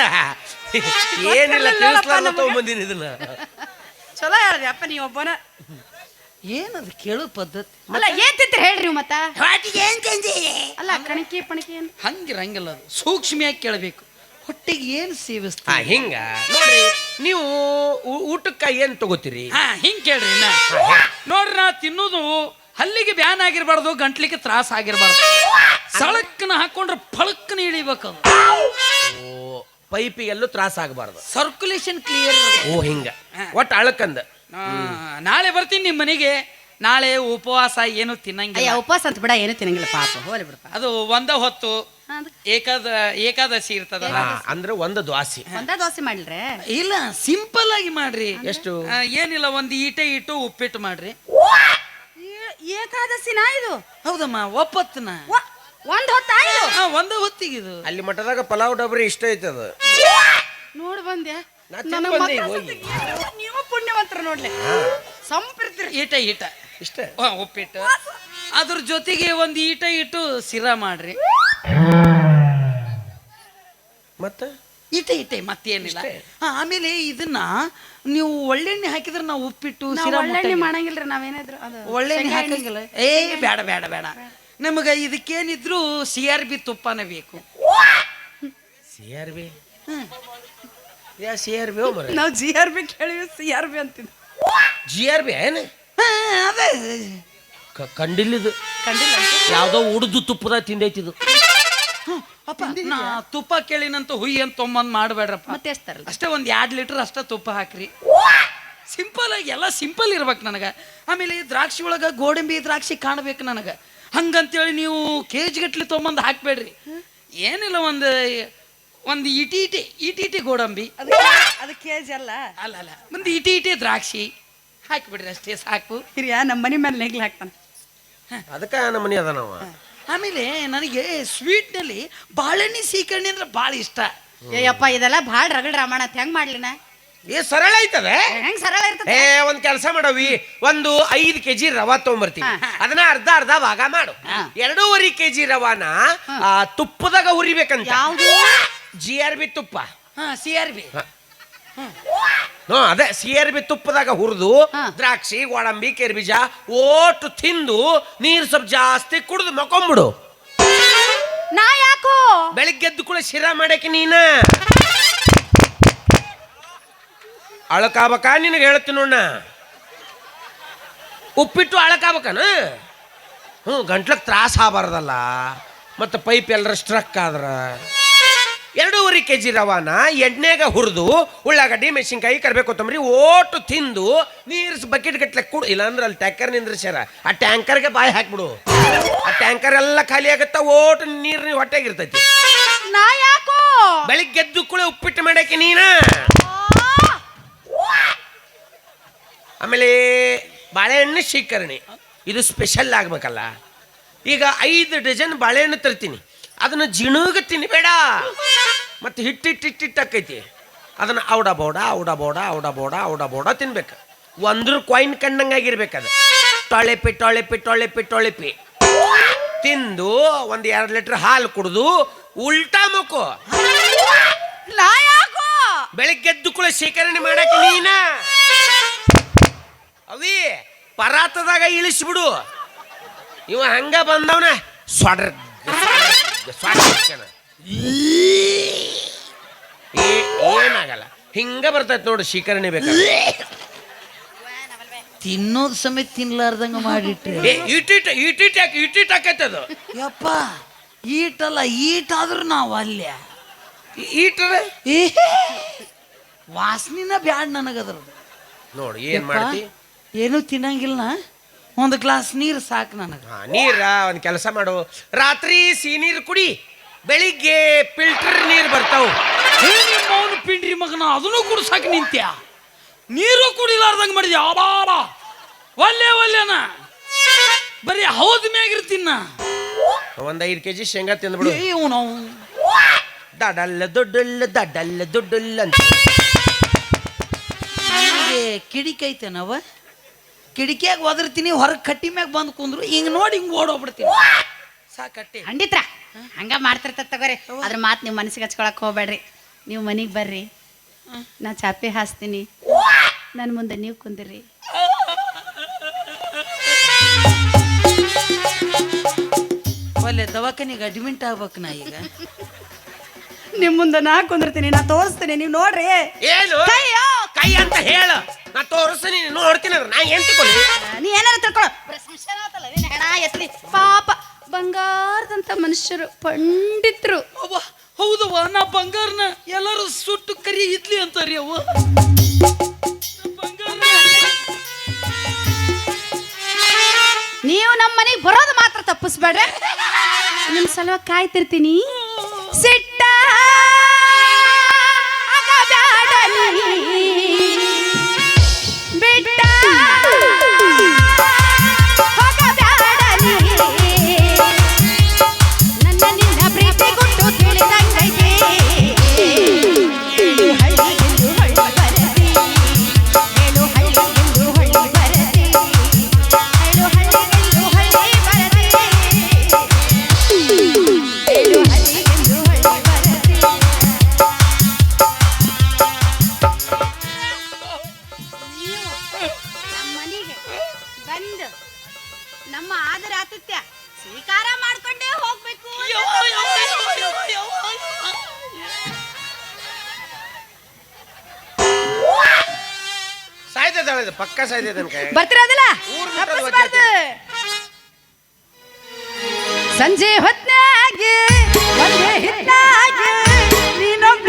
ಏನಿಲ್ಲ ತಿಳಿಸ್ಲಾರ್ದ ತಗೊಂಬಂದಿನಿ ಇದನ್ನ. ಚಲೋ ಹೇಳ್ದೆ ಅಪ್ಪ ನೀ ಒಬ್ಬನ. ಏನದು ಕೇಳೋ ಪದ್ಧತಿ? ಅಲ್ಲ ಏನ್ ತಿಂತೀರಿ ಹೇಳ್ರಿ ನೀವು ಮತ್ತ? ಹೊಟ್ಟಿಗೆ ಏನ್ ತಂದಿ? ಅಲ್ಲ ಕಣಕಿ ಪಣಕಿ ಏನ್? ಹಂಗಿರಂಗಿಲ್ಲ ಅದು. ಸೂಕ್ಷ್ಮಿಯಾಗಿ ಕೇಳಬೇಕು. ಹೊಟ್ಟೆಗೆ ಏನು ಸೇವಿಸ್ತಾ ಹಿಂಗ. ನೋಡ್ರಿ ನೀವು ಊ- ಊಟಕ್ಕ ಏನ್ ತಗೋತೀರಿ? ಹಾ ಹಿಂಗ್ ಕೇಳ್ರಿ ಇನ್ನ ನೋಡ್ರಿ ನಾ ತಿನ್ನೋದು ಹಲ್ಲಿಗೆ ಬ್ಯಾನ್ ಆಗಿರ್ಬಾರ್ದು ಗಂಟ್ಲಿಗೆ ತ್ರಾಸ ಆಗಿರ್ಬಾರ್ದು. ಸಳಕ್ಕನ ಹಾಕೊಂಡ್ರೆ ಫಳಕ್ಕನ ಇಳಿಬೇಕು ಅದು. ಓ ಪೈಪಿಗೆಲ್ಲೂ ತ್ರಾಸ ಆಗಬಾರ್ದು. ಸರ್ಕ್ಯುಲೇಷನ್ ಕ್ಲಿಯರ್ ಓ ಹಿಂಗ. ಒಟ್ಟು ಅಳಕಂದ. ನಾಳೆ ಬರ್ತೀನಿ ನಿಮ್ಮ ಮನೆಗೆ. ನಾಳೆ ಉಪವಾಸ ಏನು ಅಯ್ಯ ತಿನ್ನಂಗಿಲ್ಲ ಉಪವಾಸ ಅಂತ ಬಿಡ ಏನು ತಿನ್ನಂಗಿಲ್ಲ ಪಾಪ ಹೋಲಿ ಬಿಡಪ್ಪ ಅದು ಒಂದ ಹೊತ್ತು ಏಕಾದ ಏಕಾದಶಿ ಇರ್ತದಲ್ಲ. ಅಂದ್ರೆ ಒಂದು ದ್ವಾಸಿ. ಒಂದ ದ್ವಾಸಿ ಮಾಡಿಲ್ರೆ? ಇಲ್ಲ ಸಿಂಪಲ್ ಆಗಿ ಮಾಡ್ರಿ. ಎಷ್ಟು? ಆ, ಏನಿಲ್ಲ ಒಂದು ಈಟೆ ಇಟ್ಟು ಉಪ್ಪಿಟ್ಟು ಮಾಡ್ರಿ. ಏಕಾದಶಿನ ಇದು? ಹೌದಮ್ಮ ಒಪ್ಪತ್ತನ. ವ- ಒಂದ್ ಹೊತ್ತಾಯ್ತು? ಇದು ಒಂದ ಹೊತ್ತಿಗೆ ಇದು ಅಲ್ಲಿ ಮಠದಾಗ ಪಲಾವ್ ಡಬ್ರಿ ಇಷ್ಟ ಐತೆ ಅದು. ನೋಡ್ ಬಂದ್ಯಾ? ನಾ ತಿಂದ್ ನನಗ್ ಬಂದೆ ಮಕ್ಳ ಹೋಗಿ. ಸತ್ತಿಗೆ ನೀವು ಪುಣ್ಯವಂತರ ನೋಡ್ಲಿ. ಸಂಪಿರ್ತೀರಿ ಈಟ ಈಟ. ಇಷ್ಟ? ಹಾ, ಉಪ್ಪಿಟ್ಟು. ಅದ್ರ ಜೊತೆಗೆ ಒಂದು ಈಟ ಇಟ್ಟು ಸಿರಾ ಮಾಡ್ರಿ. ಮತ್ತ? ಈಟ ಈಟೆ ಮತ್ತೇನಿಲ್ಲ. ಇಷ್ಟೇ? ಹಾ, ಆಮೇಲೆ ಇದನ್ನ ನೀವು ಒಳ್ಳೆಣ್ಣೆ ಹಾಕಿದ್ರೆ ನಾವು ಉಪ್ಪಿಟ್ಟು ಸಿರಾ ಒಳ್ಳೆಣ್ಣೆ ಮುಟ್ಟಂಗಿಲ್ಲ. ಮಾಡಂಗಿಲ್ರಿ ನಾವೇನಾದ್ರು ಅದು ಒಳ್ಳೆಣ್ಣೆ ಹಾಕಂಗಿಲ್ಲ ಏ ಬೇಡ ಬೇಡ ಬೇಡ. ನಮಗೆ ಇದಕ್ಕೇನಿದ್ರು ಸಿ ಆರ್ ಬಿ ತುಪ್ಪನೇ ಬೇಕು. C R B? ಹ್ಮ್. ಯಾ ಸಿ ಆರ್ ಬಿ ಮರ ನಾವು ಜಿ ಆರ್ ಬಿ ಕೇಳಿವಿ ಸಿ ಆರ್ ಬಿ ಅಂತಿದ್ವಿ. ಜಿ ಆರ್ ಬಿ ಏನು? ಹಾ, ಅದೇ. ಕ- ಕಂಡಿಲ್ಲಿದು. ಕಂಡಿಲ್ಲ ಅಂತ. ಯಾವ್ದೋ ಉಡ್ದು ತುಪ್ಪದ ತಿಂದೈತಿದು. ಅಪ್ಪ ನಾ ತುಪ್ಪ ಕೇಳಿನಂತ ಹುಯ್ಯಿ ಅಂತ ತೊಂಬಂದ್ ಮಾಡಬೇಡ್ರಪ್ಪ. ಮತ್ತೆ ಅಷ್ಟೇ ಒಂದು ಎರಡು ಲೀಟರ್ ಅಷ್ಟೇ ತುಪ್ಪ ಹಾಕ್ರಿ. ಸಿಂಪಲ್ ಆಗಿ ಎಲ್ಲ ಸಿಂಪಲ್ ಇರ್ಬೇಕು ನನಗೆ. ಆಮೇಲೆ ಈ ದ್ರಾಕ್ಷಿ ಒಳಗೆ ಗೋಡಂಬಿ ದ್ರಾಕ್ಷಿ ಕಾಣ್ಬೇಕು ನನಗೆ. ಹಂಗಂತೇಳಿ ನೀವು ಕೆ ಜಿ ಗಟ್ಲೆ ತೊಗೊಂಬಂದು ಹಾಕ್ಬೇಡ್ರಿ. ಏನಿಲ್ಲ ಒಂದು ಒಂದು ಇಟಿ ಇಟಿ ಇಟಿ ಇಟಿ ಗೋಡಂಬಿ. ಅದು ಕೆ ಜಿ ಅಲ್ಲ ಅಲ್ಲ ಅಲ್ಲ. ಒಂದು ಇಟಿ ಇಟಿ ದ್ರಾಕ್ಷಿ. ಹಾಕಿಬಿಡ್ರಿ ಅಷ್ಟೇ ಸಾಕು. ಹಿರಿಯ ನಮ್ಮ ಮನೆ ಮೇಲೆ ನೆಗ್ಲಿ ಹಾಕ್ತಾನೆ. ಅದಕ್ಕೆ ನಮ್ಮ ಮನೆ ಅದ ನಾವು ಆಮೇಲೆ ನನಗೆ ಸ್ವೀಟ್ನಲ್ಲಿ ಬಾಳೆಹಣ್ಣಿ ಸೀಕರ್ಣಿ ಅಂದ್ರೆ ಭಾಳ ಇಷ್ಟ. ಏಯಪ್ಪ ಇದೆಲ್ಲ ಭಾಳ ರಗಡ್ ರಾಮಣ್ಣ ಅಂತ ಹೆಂಗ್ ಮಾಡ್ಲಿನ? ಏ ಸರಳ ಐತದೆ? ಹೆಂಗ್ ಸರಳ ಇರ್ತದೆ? ಏ ಒಂದ್ ಕೆಲಸ ಮಾಡವಿ. ಒಂದು ಐದು ಕೆಜಿ ರವಾ ತೊಗೊಂಬರ್ತೀವಿ ಹಾ. ಅದನ್ನ ಅರ್ಧ ಅರ್ಧ ಭಾಗ ಮಾಡು. ಎರಡೂವರೆ ಕೆಜಿ ರವಾನ ಆ, ತುಪ್ಪದಾಗ ಹುರಿಬೇಕಂತ. ಯಾವ್ದು? ಜಿ ಆರ್ ಬಿ ತುಪ್ಪ. ಹಾ ಸಿ ಆರ್ ಬಿ ಹ್ಞೂ ಅದೇ ಸಿ ಆರ್ ಬಿ ತುಪ್ಪದಾಗ ಹುರಿದು. ದ್ರಾಕ್ಷಿ ಗೋಡಂಬಿ ಕೆರ್ಬೀಜ ಓಟು ತಿಂದು ನೀರು ಸ್ವಲ್ಪ ಜಾಸ್ತಿ ಕುಡಿದು ಮಕೊಂಬಿಡು. ನಾ ಯಾಕೋ? ಬೆಳಿಗ್ಗೆ ಎದ್ದು ಕೂಡ ಶಿರಾ ಮಾಡಕ್ಕೆ ನೀನ? ಅಳಕಾಬಕ ನಿನಗೆ ಹೇಳ್ತೀನಿ ನೋಡ ಉಪ್ಪಿಟ್ಟು ಅಳಕಾಬಕನ? ಹ್ಞೂ ಗಂಟ್ಲಕ್ಕೆ ತ್ರಾಸ ಆಗಬಾರ್ದಲ್ಲ. ಮತ್ತು ಪೈಪ್ ಎಲ್ಲರ ಸ್ಟ್ರಕ್ ಆದ್ರ. ಎರಡೂವರೆ ಕೆ ಜಿ ರವಾನ ಎಣ್ಣೆಗ ಹುರಿದು ಉಳ್ಳಾಗಡ್ಡಿ ಮೆಣಸಿನ್ಕಾಯಿ ಕರಿಬೇಕು ಕೊತ್ತಂಬರಿ ಓಟು ತಿಂದು ನೀರು ಬಕೆಟ್ ಗಟ್ಲೆ ಕುಡು ಇಲ್ಲಾಂದ್ರೆ ಅಲ್ಲಿ ಟ್ಯಾಂಕರ್ ನಿಂದ್ರಿಸ್ಯಾರ. ಆ ಟ್ಯಾಂಕರ್ಗೆ ಬಾಯಿ ಹಾಕ್ಬಿಡು. ಆ ಟ್ಯಾಂಕರ್ ಎಲ್ಲ ಖಾಲಿ ಆಗುತ್ತಾ ಓಟು ನೀರು ಹೊಟ್ಟೆಗಿರ್ತೈತಿ. ನಾ ಯಾಕೋ? ಬೆಳಿಗ್ಗೆ ಗೆದ್ದು ಕೂಡ ಉಪ್ಪಿಟ್ಟು ಮಾಡಕ್ಕೆ ನೀನ? ಆಮೇಲೆ ಬಾಳೆಹಣ್ಣು ಶೀಕರಣೆ ಇದು ಸ್ಪೆಷಲ್ ಆಗ್ಬೇಕಲ್ಲ. ಈಗ ಐದು ಡಜನ್ ಬಾಳೆಹಣ್ಣು ತರ್ತೀನಿ. ಅದನ್ನ ಜಿಣುಗ ತಿನ್ಬೇಡ. ಮತ್ತೆ ಹಿಟ್ಟಿಟ್ಟಿಟ್ಟಿಟ್ಟು ಆಕೈತಿ ಅದನ್ನು ಔಡ ಬೋಡ ಔಡ ಬೋಡ ಔಡ ಬೋಡ ಔಡ ಬೋಡ ತಿನ್ಬೇಕು. ಒಂದ್ರ ಕಾಯಿನ್ ಕಂಡಂಗಾಗಿರ್ಬೇಕು ಅದು. ಟೊಳೆಪಿ ಟೊಳೆಪಿ ಟೊಳೆಪಿ ಟೊಳೆಪಿ ತಿಂದು ಒಂದು ಎರಡು ಲೀಟ್ರ್ ಹಾಲು ಕುಡಿದು ಉಲ್ಟಾ ಮುಕ್ಕು. ನಾ ಯಾಕೋ ಬೆಳಿಗ್ಗೆ ಎದ್ದು ಕೂಡ ಶೇಖರಣೆ ಮಾಡಕ್ಕೆ ನೀನ. ಅವಿ ಪರಾತದಾಗ ಇಳಿಸ್ಬಿಡು. ಇವ ಹಂಗ ಬಂದವನ ಸ್ವಾಡ್ರ ಏನಾಗಲ್ಲ. ಹಿಂಗ ಬರ್ತೈತೆ ನೋಡು ಶೇಖರಣೆ ಬೇಕು ತಿನ್ನೋದ್ ಸಮೇತ ತಿನ್ಲಾರ್ದಂಗ ಮಾಡಿಟ್ರಿ. ಏ ಈಟಿಟ್ ಈಟಿಟ್ ಯಾಕೆ ಈಟಿಟ್ ಆಕೈತೆ ಅದು? ಯಪ್ಪ ಈಟಲ್ಲ ಈಟಾದ್ರೂ ನಾವು ಅಲ್ಯ. ಈಟ್ರೆ? ವಾಸನಿನ ಬ್ಯಾಡ್ ನನಗದ್ರದ್ದು. ನೋಡಿ ಏನ್ ಮಾಡ್ತಿ? ಏನು ತಿನ್ನಂಗಿಲ್ಲ ಒಂದು ಗ್ಲಾಸ್ ನೀರು ಸಾಕು ನನಗೆ. ಹಾ, ನೀರ ಒಂದು ಕೆಲಸ ಮಾಡು. ರಾತ್ರಿ ಸಿಹಿ ನೀರು ಕುಡಿ ಬೆಳಿಗ್ಗೆ ಫಿಲ್ಟರ್ ನೀರು ಬರ್ತಾವು. ಅವನು ಪಿಂಡ್ರಿ ಮಗನ ಅದನ್ನು ಕುಡ್ಸಾಕ ನಿಂತ್ಯ? ನೀರು ಕುಡಿಲಾರ್ದಂಗೆ ಮಾಡಿದ್ಯ? ಅಬಾಬ ಒಲ್ಲೆ ಒಲ್ಲೆನ. ಬರೀ ಹೌದ್ ಮ್ಯಾಗಿರ್ತೀನ ಒಂದ್ ಐದು ಕೆಜಿ ಶೇಂಗಾ ತಿಂದ್ಬಿಡು ನಾವು ದಡಲ್ಲ ದೊಡ್ಡಲ್ಲ ದಡಲ್ಲ ದೊಡ್ಡಲ್ಲ ಅಂತ. ನಾವ ಕಿಡಿಕಿಯಾಗ ಒದರ್ತೀನಿ ಹೊರಗೆ ಕಟ್ಟಿ ಮ್ಯಾಗ ಬಂದು ಕುಂದ್ರು ಹಿಂಗ್ ನೋಡಿ ಹಿಂಗ್ ಓಡೋಗ್ಬಿಡ್ತೀನಿ. ಸಾಕಟ್ಟೆ. ಖಂಡಿತ ಹಂಗ ಮಾಡ್ತಿರ್ತದ ತಗೋರಿ. ಅದ್ರ ಮಾತು ನೀವು ಮನಸ್ಸಿಗೆ ಹಚ್ಕೊಳಕ್ ಹೋಗ್ಬೇಡ್ರಿ. ನೀವು ಮನೆಗೆ ಬರ್ರಿ. ನಾ ಚಾಪೆ ಹಾಸ್ತೀನಿ. ನನ್ನ ಮುಂದೆ ನೀವು ಕುಂದಿರಿ. ಒಲ್ಲೆ ದವಾಖಾನಿಗೆ ಅಡ್ಮಿಂಟ್ ಆಗ್ಬೇಕು ನಾ ಈಗ. ನಿಮ್ಮ ಮುಂದೆ ನಾ ಕುಂದಿರ್ತೀನಿ ನಾ ತೋರಿಸ್ತೀನಿ ನೀವು ನೋಡ್ರಿ. ಏನು? ಕೈಯೋ! ಕೈ ಅಂತ ಹೇಳ. ನಾ ತೋರಿಸ್ತೀನಿ ನೋಡ್ತೀನಿ ನಾ ಏನ್ ತಿಳ್ಕೊಳ್ಳಿ? ನೀ ಏನಾರ ತಿಳ್ಕೊಳ್ಳೋ. ಪ್ರಶಂಸನ ಆತಲ್ಲ, ನೀನ್ ಹೆಣ ಎತ್ಲಿ ಪಾಪ ಬಂಗಾರದಂತ ಮನುಷ್ಯರು ಪಂಡಿತ್ರು. ಅವ್ವ ಹೌದವ್ವ ನಾ ಬಂಗಾರನ ಎಲ್ಲರೂ ಸುಟ್ಟು ಕರಿ ಇದ್ಲಿ ಅಂತಾರಿ ಅವ್ವ. ನಾ ಬಂಗಾರನ ನೀವು ನಮ್ಮ ಮನೆಗೆ ಬರೋದು ಮಾತ್ರ ತಪ್ಪಿಸ್ಬೇಡ್ರೆ. ನಿಮ್ಮ ಸಲುವಾಗಿ ಕಾಯ್ತಿರ್ತೀನಿ. ಸಾಯ್ತದ ಪಕ್ಕ ಸಾಯ್ತದ ಕೈ ಬರ್ತಿರೋದಿಲ್ಲ ಊರ್ ಬಿಟ್ಟು ಅಲ್ಲಿ ತಪ್ಪಿಸ್ಬಾರ್ದು. ಸಂಜೆ ಹೊತ್ತಾಗಿ ಒಂದೇ ನೀನೊಬ್ಬ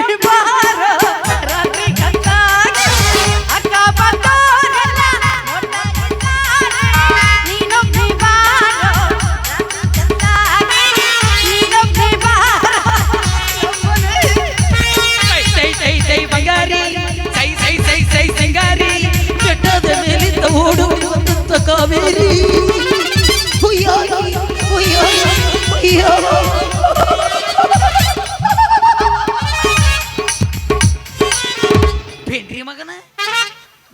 ಪೇಂಡ್ರಿ ಮಗನ?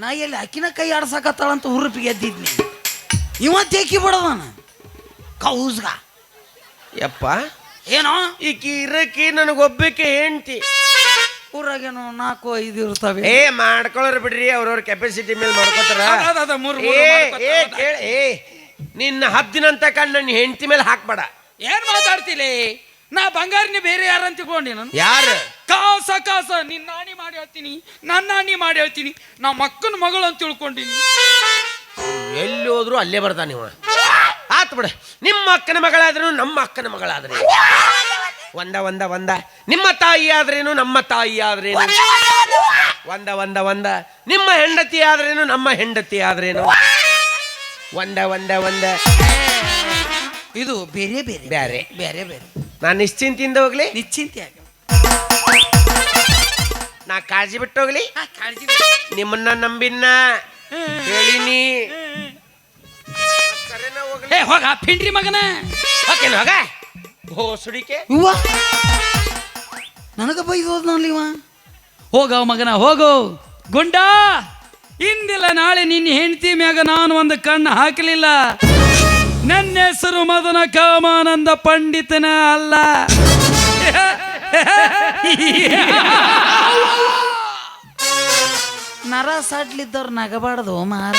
ನಾ ಎಲ್ಲಿ ಅಕ್ಕಿನ ಕೈ ಆಡ್ಸಕತ್ತಾಳಂತ ಹುರುಪಿಗೆ ಎದ್ದಿದ್ನಿ ಇವ ತೇಕಿ ಬಿಡದಾನ ಕೌಸ್ಗ. ಯಪ್ಪ. ಏನೋ? ಈಕಿ ಇರಕಿ ನನಗೊಬ್ಬಕ್ಕೆ ಹೆಂಡ್ತಿ. ಊರಾಗೇನೋ ನಾಲ್ಕು ಐದು ಇರ್ತವೆ. ಏ ಮಾಡ್ಕೊಳ್ಳೋರು ಬಿಡ್ರಿ ಅವ್ರವ್ರ ಕೆಪಾಸಿಟಿ ಮೇಲೆ ಮಾಡ್ಕೋತಾರ. ಅದ, ಅದ, ಮೂರು, ಮೂರು ಏ ಮಾಡ್ಕೊತಾರ, ಏ ನಿನ್ನ ಹದ್ದಿನಂತ ಕಂಡು ನನ್ನ ಹೆಂಡತಿ ಮೇಲೆ ಹಾಕ್ಬೇಡ. ಏನ್ ಮಾತಾಡ್ತಿಲಿ? ನಾ ಬಂಗಾರನೇ ಬೇರೆ ಯಾರಂತ ತಿಳ್ಕೊಂಡಿ ನಾನು. ಯಾರು? ಕಾಸ ಕಾಸ. ನಿನ್ನ ನಾಣಿ ಮಾಡಿ ಹೇಳ್ತೀನಿ ನನ್ನ ನಾಣಿ ಮಾಡಿ ಹೇಳ್ತೀನಿ ನಮ್ಮ ಅಕ್ಕನ ಮಗಳು ಅಂತ ತಿಳ್ಕೊಂಡಿನಿ ಎಲ್ಲಿ ಹೋದ್ರು ಅಲ್ಲೇ ಬರ್ತಾನೆ ನೀವು ಆತ್ ಬಿಡ. ನಿಮ್ಮ ಅಕ್ಕನ ಮಗಳಾದ್ರೂ ನಮ್ಮ ಅಕ್ಕನ ಮಗಳಾದ್ರೆ ಒಂದ ಒಂದ ಒಂದ. ನಿಮ್ಮ ತಾಯಿ ಆದ್ರೇನು ನಮ್ಮ ತಾಯಿ ಆದ್ರೇನು? ಒಂದ ಒಂದ ಒಂದ. ನಿಮ್ಮ ಹೆಂಡತಿ ಆದ್ರೇನು ನಮ್ಮ ಹೆಂಡತಿ ಆದ್ರೇನು? ಒಂದ ಒಂದ ಒಂದ. ಇದು ಬೇರೆ ಬೇರೆ. ಬೇರೆ ಬೇರೆ ಬೇರೆ. ನಾನು ನಿಶ್ಚಿಂತಿಯಿಂದ ಹೋಗ್ಲಿ. ನಿಶ್ಚಿಂತೆಯಾಗಿ. ನಾ ಕಾಳಜಿ ಬಿಟ್ಟು ಹೋಗ್ಲಿ. ಹಾ, ಕಾಳಜಿ ನಿಮ್ಮನ್ನ ನಂಬಿನ್ನ ಹೇಳಿನಿ. ಕರೆನ ಹೋಗ್ಲಿ. ಏ ಹೋಗ ಪಿಂಡ್ರಿ ಮಗನ. ಹೋಗೇನು ಹೋಗ. ಭೋಸುಡಿಕೆ ಇವ್ವ ನನಗ ಬೈದೋದ್ ನೋಡ್ಲಿ ಇವ? ಹೋಗ ಮಗನ ಹೋಗು. ಗುಂಡ ಇಂದಿಲ್ಲ ನಾಳೆ ನಿನ್ನ ಹೆಂಡತಿ ಮ್ಯಾಗ ನಾನು ಒಂದು ಕಣ್ಣು ಹಾಕಲಿಲ್ಲ. ನನ್ನ ಹೆಸರು ಮದನ ಕಾಮಾನಂದ ಪಂಡಿತನ ಅಲ್ಲ. ನರ ಸಡ್ಲಿದ್ದವ್ರು ನಗಬಾರ್ದು ಮಾರ